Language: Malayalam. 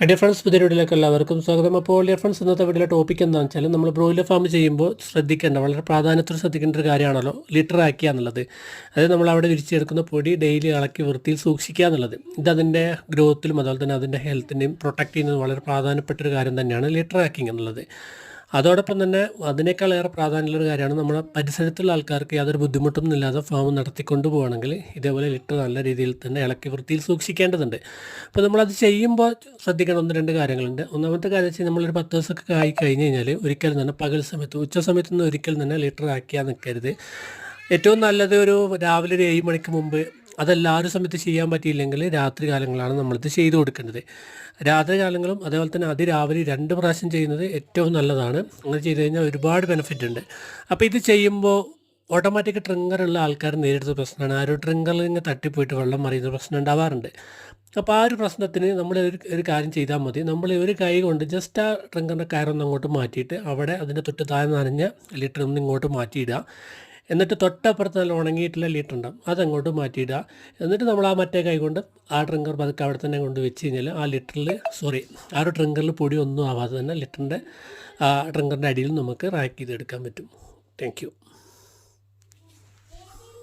ഡിയർ ഫ്രണ്ട്സ് പുതിയ വീഡിയോയിലേക്ക് എല്ലാവർക്കും സ്വാഗതം. അപ്പോൾ ഡിയർ ഫ്രണ്ട്സ് ഇന്നത്തെ വീഡിയോ ടോപ്പിക് എന്താണെന്ന് വെച്ചാൽ നമ്മൾ ബ്രോയിലർ ഫാം ചെയ്യുമ്പോൾ ശ്രദ്ധിക്കേണ്ട വളരെ പ്രാധാന്യത്തോട് ശ്രദ്ധിക്കേണ്ട ഒരു കാര്യമാണല്ലോ ലിറ്റർ ആക്കുക എന്നുള്ളത്. അതായത് നമ്മൾ അവിടെ വിരിച്ചെടുക്കുന്ന പൊടി ഡെയിലി ഇളക്കി വൃത്തിയിൽ സൂക്ഷിക്കുക എന്നുള്ളത്. ഇത് അതിന്റെ ഗ്രോത്തിലും അതുപോലെ തന്നെ അതിന്റെ ഹെൽത്തിന്റെയും പ്രൊട്ടക്ട് ചെയ്യുന്നത് വളരെ പ്രധാനപ്പെട്ട ഒരു കാര്യം തന്നെയാണ് ലിറ്റർ ആക്കിങ് എന്നുള്ളത്. അതോടൊപ്പം തന്നെ അതിനേക്കാൾ ഏറെ പ്രാധാന്യമുള്ളൊരു കാര്യമാണ് നമ്മുടെ പരിസരത്തുള്ള ആൾക്കാർക്ക് യാതൊരു ബുദ്ധിമുട്ടൊന്നും ഇല്ലാതെ ഫാം നടത്തിക്കൊണ്ട് പോകണമെങ്കിൽ ഇതേപോലെ ലിറ്റർ നല്ല രീതിയിൽ തന്നെ ഇളക്കി വൃത്തിയിൽ സൂക്ഷിക്കേണ്ടതുണ്ട്. അപ്പോൾ നമ്മളത് ചെയ്യുമ്പോൾ ശ്രദ്ധിക്കേണ്ട ഒന്ന് രണ്ട് കാര്യങ്ങളുണ്ട്. ഒന്നാമത്തെ കാര്യം വെച്ചാൽ നമ്മളൊരു പത്ത് ദിവസമൊക്കെ ആയി കഴിഞ്ഞ് കഴിഞ്ഞാൽ ഒരിക്കലും തന്നെ പകൽ സമയത്ത് ഉച്ച സമയത്തൊന്നും ഒരിക്കലും തന്നെ ലിറ്റർ ആക്കിയാൽ നിൽക്കരുത്. ഏറ്റവും നല്ലത് ഒരു രാവിലെ ഒരു ഏഴ് മണിക്ക് മുമ്പ് അതല്ല ആ ഒരു സമയത്ത് ചെയ്യാൻ പറ്റിയില്ലെങ്കിൽ രാത്രി കാലങ്ങളാണ് നമ്മളിത് ചെയ്തു കൊടുക്കേണ്ടത്. രാത്രി കാലങ്ങളും അതേപോലെ തന്നെ അതിരാവിലെ രണ്ട് പ്രാവശ്യം ചെയ്യുന്നത് ഏറ്റവും നല്ലതാണ്. അങ്ങനെ ചെയ്ത് കഴിഞ്ഞാൽ ഒരുപാട് ബെനിഫിറ്റ് ഉണ്ട്. അപ്പോൾ ഇത് ചെയ്യുമ്പോൾ ഓട്ടോമാറ്റിക് ട്രിങ്കറുള്ള ആൾക്കാർ നേരിടുന്ന പ്രശ്നമാണ്. ആ ഒരു ട്രിങ്കറിൽ ഇങ്ങനെ തട്ടിപ്പോയിട്ട് വെള്ളം മറിയുന്ന പ്രശ്നം ഉണ്ടാവാറുണ്ട്. അപ്പോൾ ആ ഒരു പ്രശ്നത്തിന് നമ്മൾ ഒരു ഒരു കാര്യം ചെയ്താൽ മതി. നമ്മൾ ഒരു കൈ കൊണ്ട് ജസ്റ്റ് ആ ട്രിങ്കറിന്റെ കയറൊന്ന് അങ്ങോട്ട് മാറ്റിയിട്ട് അവിടെ അതിന്റെ തൊട്ട് താഴെ നനഞ്ഞ ലിറ്റർ ഒന്ന് ഇങ്ങോട്ട് മാറ്റിയിടുക. എന്നിട്ട് തൊട്ടപ്പുറത്ത് നല്ല ഉണങ്ങിയിട്ടുള്ള ലിറ്റർ ഉണ്ടാവും അതങ്ങോട്ട് മാറ്റിയിടുക. എന്നിട്ട് നമ്മൾ ആ മറ്റേ കൈ കൊണ്ട് ആ ട്രിങ്കർ പതുക്കെ അവിടെ തന്നെ കൊണ്ട് വെച്ച് കഴിഞ്ഞാൽ ആ ലിറ്ററിൽ സോറി ആ ഒരു ട്രിങ്കറിൽ പൊടി ഒന്നും ആവാതെ തന്നെ ലിറ്ററിന്റെ ആ ട്രിങ്കറിന്റെ അടിയിൽ നമുക്ക് റാക്ക് ചെയ്തെടുക്കാൻ പറ്റും. താങ്ക്